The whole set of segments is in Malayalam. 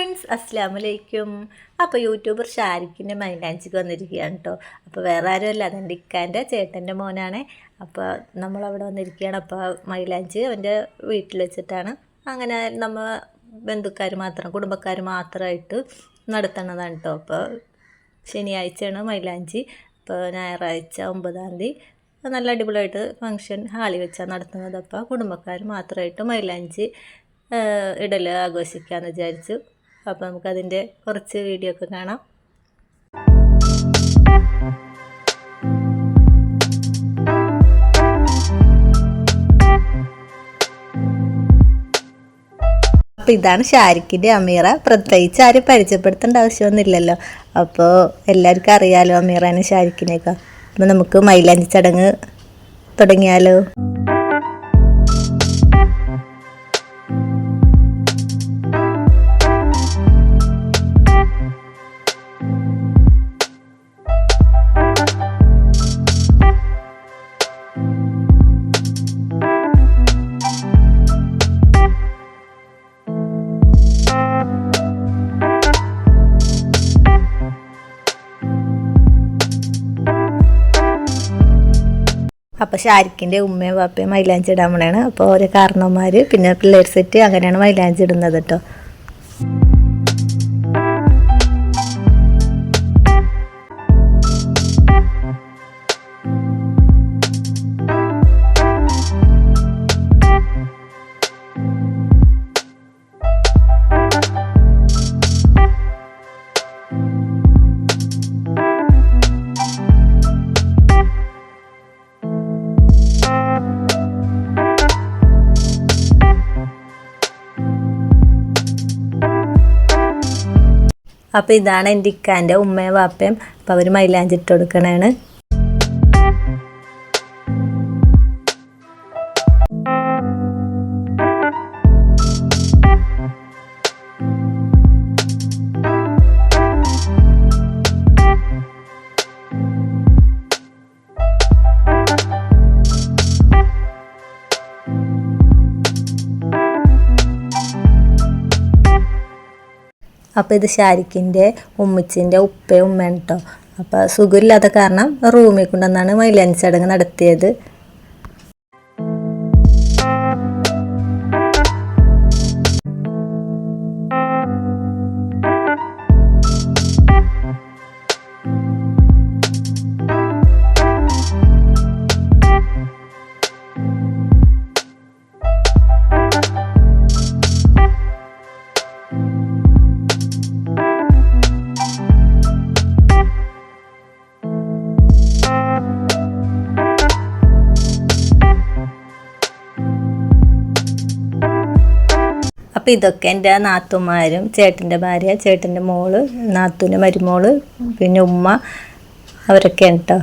ഫ്രണ്ട്സ് അസ്സാം വലൈക്കും അപ്പോൾ യൂട്യൂബർ ഷാരിഖിന്റെ മൈലാഞ്ചിക്ക് വന്നിരിക്കുകയാണ് കേട്ടോ അപ്പോൾ വേറെ ആരുമല്ല അതെന്റെ ഇക്കാന്റെ ചേട്ടന്റെ മോനാണ്. അപ്പോൾ നമ്മളവിടെ വന്നിരിക്കുകയാണ്. അപ്പോൾ മൈലാഞ്ചി അവന്റെ വീട്ടിൽ വെച്ചിട്ടാണ്. അങ്ങനെ നമ്മൾ ബന്ധുക്കാർ മാത്രം കുടുംബക്കാർ മാത്രമായിട്ട് നടത്തണതാണ് കേട്ടോ അപ്പോൾ ശനിയാഴ്ചയാണ് മൈലാഞ്ചി. അപ്പോൾ ഞായറാഴ്ച ഒമ്പതാം തീയതി. നല്ല അടിപൊളിയായിട്ട് ഫങ്ഷൻ ഹാളിൽ വെച്ചാണ് നടത്തുന്നത്. അപ്പോൾ കുടുംബക്കാർ മാത്രമായിട്ട് മൈലാഞ്ചി ഇടൽ ആഘോഷിക്കാമെന്ന് വിചാരിച്ചു. അപ്പോൾ നമുക്കതിന്റെ കുറച്ച് വീഡിയോ ഒക്കെ കാണാം. അപ്പോൾ ഇതാണ് ഷാരിഖിന്റെ അമീറ. പ്രത്യേകിച്ച് ആരും പരിചയപ്പെടുത്തേണ്ട ആവശ്യമൊന്നുമില്ലല്ലോ. അപ്പോൾ എല്ലാവർക്കും അറിയാലോ അമീറാനും ഷാരിഖിനെയൊക്കെ അപ്പോൾ നമുക്ക് മൈലാഞ്ചി ചടങ്ങ് തുടങ്ങിയാലോ? ഷാരിഖിന്റെ ഉമ്മയും പാപ്പയും മൈലാഞ്ചി ഇടാൻ അപ്പോൾ ഓരോ കാരണവന്മാർ പിന്നെ പിള്ളേർ സെറ്റ് അങ്ങനെയാണ് മൈലാഞ്ചി ഇടുന്നത് കേട്ടോ അപ്പോൾ ഇതാണ് എന്റെ ഇക്കാന്റെ ഉമ്മയും വാപ്പയും. അപ്പോൾ അവർ മൈലാഞ്ചി ഇട്ട് അപ്പോൾ ഇത് ഷാരിഖിന്റെ ഉമ്മച്ചിന്റെ ഉപ്പയും ഉമ്മയാണ് കേട്ടോ അപ്പോൾ സുഖമില്ലാത്ത കാരണം റൂമിൽ കൊണ്ടുവന്നാണ് മൈലാഞ്ചി ചടങ്ങ് നടത്തിയത്. അപ്പോൾ ഇതൊക്കെ എന്റെ നാത്തുമാരും ചേട്ടന്റെ ഭാര്യ ചേട്ടന്റെ മോൾ നാത്തൂന്റെ മരുമോൾ പിന്നെ ഉമ്മ അവരൊക്കെയാണ് കേട്ടോ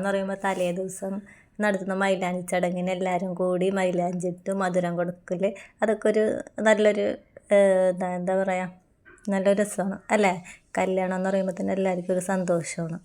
എന്ന് പറയുമ്പോൾ തലേ ദിവസം നടത്തുന്ന മൈലാഞ്ചി ചടങ്ങിന് എല്ലാവരും കൂടി മൈലാഞ്ചി ഇട്ട് മധുരം കൊടുക്കൽ അതൊക്കെ ഒരു നല്ലൊരു എന്താ പറയുക നല്ലൊരു രസമാണ്. അല്ലേ? കല്യാണം എന്ന് പറയുമ്പോൾ തന്നെ എല്ലാവർക്കും ഒരു സന്തോഷമാണ്.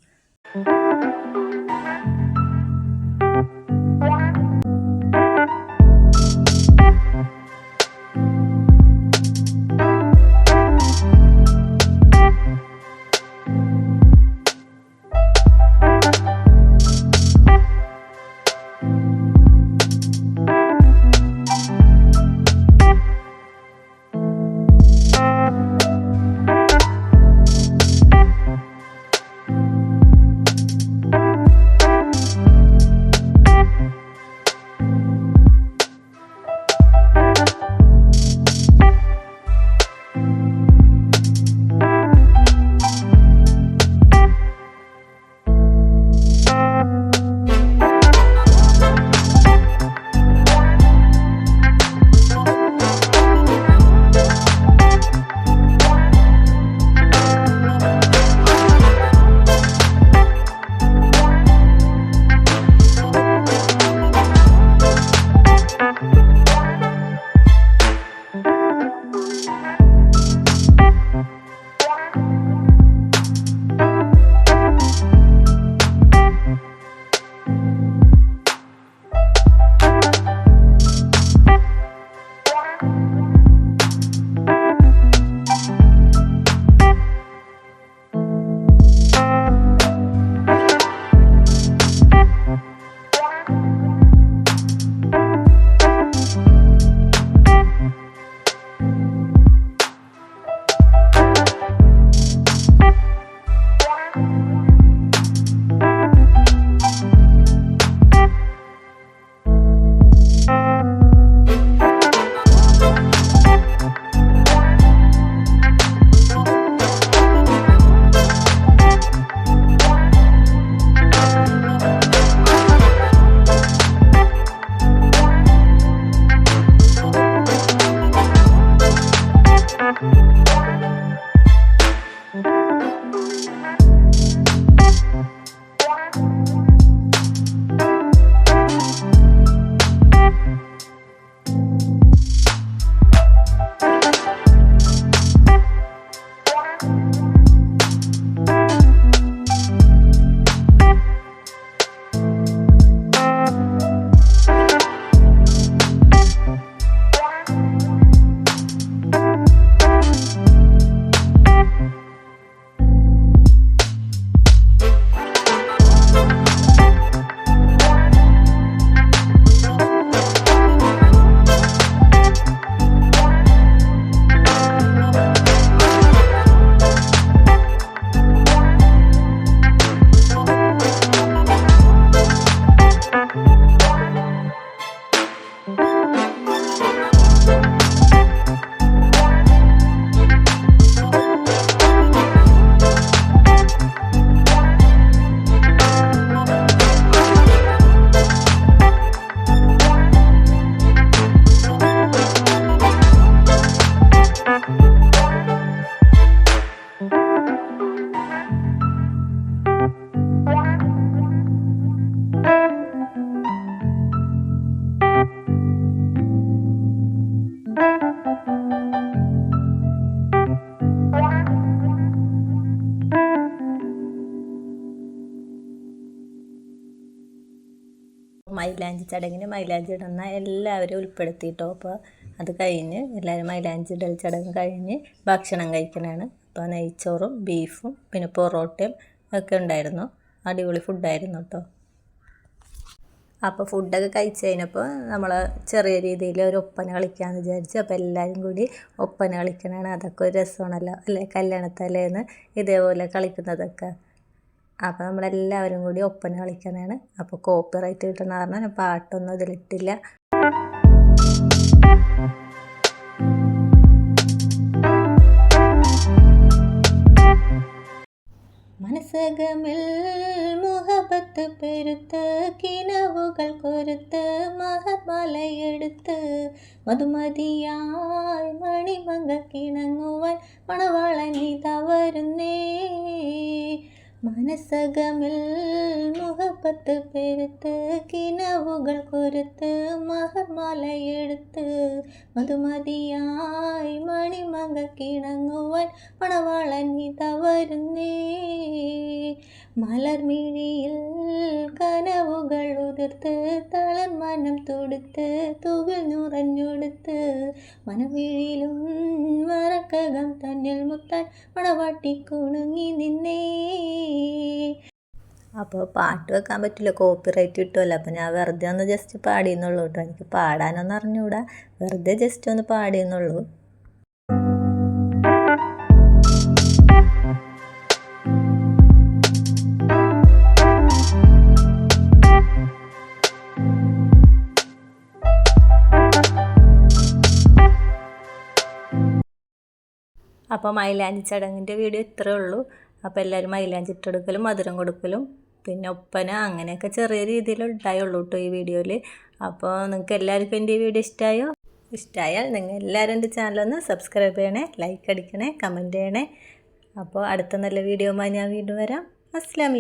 മൈലാഞ്ചി ചടങ്ങിന് മൈലാഞ്ചി ഇടുന്ന എല്ലാവരും ഉൾപ്പെടുത്തിയിട്ടോ. അപ്പോൾ അത് കഴിഞ്ഞ് എല്ലാവരും മൈലാഞ്ചി ഇടൽ ചടങ്ങ് കഴിഞ്ഞ് ഭക്ഷണം കഴിക്കണതാണ് അപ്പോൾ നെയ്ച്ചോറും ബീഫും പിന്നെ പൊറോട്ടയും ഒക്കെ ഉണ്ടായിരുന്നു. അടിപൊളി ഫുഡായിരുന്നു കേട്ടോ. അപ്പോൾ ഫുഡൊക്കെ കഴിച്ച് കഴിഞ്ഞപ്പോൾ നമ്മൾ ചെറിയ രീതിയിൽ ഒരു ഒപ്പന കളിക്കാമെന്ന് വിചാരിച്ചു അപ്പോൾ എല്ലാവരും കൂടി ഒപ്പന കളിക്കണതാണ് അതൊക്കെ ഒരു രസമാണല്ലോ. അല്ലേ? കല്യാണത്തലേന്ന് ഇതേപോലെ കളിക്കുന്നതൊക്കെ. അപ്പോൾ നമ്മളെല്ലാവരും കൂടി ഒപ്പന കളിക്കാനാണ് അപ്പോൾ കോപ്പി റൈറ്റ് കിട്ടണ കാരണം ഞാൻ പാട്ടൊന്നും ഇതിലിട്ടില്ല. മനസ്സകമിൽ മുഹബത്ത് പെരുത്ത് കിനവുകൾ കൊരുത്ത് മഹർമലയെടുത്ത് മധുമതിയായി മണിമങ്ക കിണങ്ങുവാൻ മണവാളൻ ഇതാ വരുന്നേ. മനസ്സകമിൽ മുഖപ്പത്ത് പെരുത്ത് കിനവുകൾ കൊരുത്ത് മഹർമാലയെടുത്ത് മധുമതിയായി മണിമക കിണങ്ങുവാൻ മണവാളൻ ഇത വരുന്നേ. മലർമിഴിയിൽ കനവുകൾ ഉതിർത്ത് തളൻ മനം തൊടുത്ത് തുകിൽ നുറഞ്ഞൊടുത്ത് മനമിഴിയിലും മറക്കകം തന്നിൽ മുത്താൻ മണവാട്ടി കുണുങ്ങി നിന്നേ. അപ്പോൾ പാട്ട് വെക്കാൻ പറ്റില്ല കോപ്പിറൈറ്റ് കിട്ടുമല്ലോ അപ്പോൾ ഞാൻ വെറുതെ ഒന്ന് ജസ്റ്റ് പാടിയെന്നുള്ളൂ കേട്ടോ. എനിക്ക് പാടാനൊന്നും അറിഞ്ഞുകൂടാ വെറുതെ ജസ്റ്റ് ഒന്ന് പാടിയെന്നുള്ളൂ. അപ്പോൾ മൈലാഞ്ചി ചടങ്ങിന്റെ വീഡിയോ ഇത്രേ ഉള്ളൂ. അപ്പോൾ എല്ലാവരും മൈലാഞ്ചി ഇട്ടെടുക്കലും മധുരം കൊടുക്കലും പിന്നെ ഒപ്പന അങ്ങനെയൊക്കെ ചെറിയ രീതിയിൽ ഉണ്ടായുള്ളൂ കേട്ടോ ഈ വീഡിയോയിൽ അപ്പോൾ നിങ്ങൾക്ക് എല്ലാവർക്കും എന്റെ ഈ വീഡിയോ ഇഷ്ടമായോ ഇഷ്ടമായാൽ നിങ്ങൾ എല്ലാവരും എന്റെ ചാനലൊന്ന് സബ്സ്ക്രൈബ് ചെയ്യണേ ലൈക്ക് അടിക്കണേ കമന്റ് ചെയ്യണേ. അപ്പോൾ അടുത്ത നല്ല വീഡിയോമായി ഞാൻ വീണ്ടും വരാം. അസ്സാം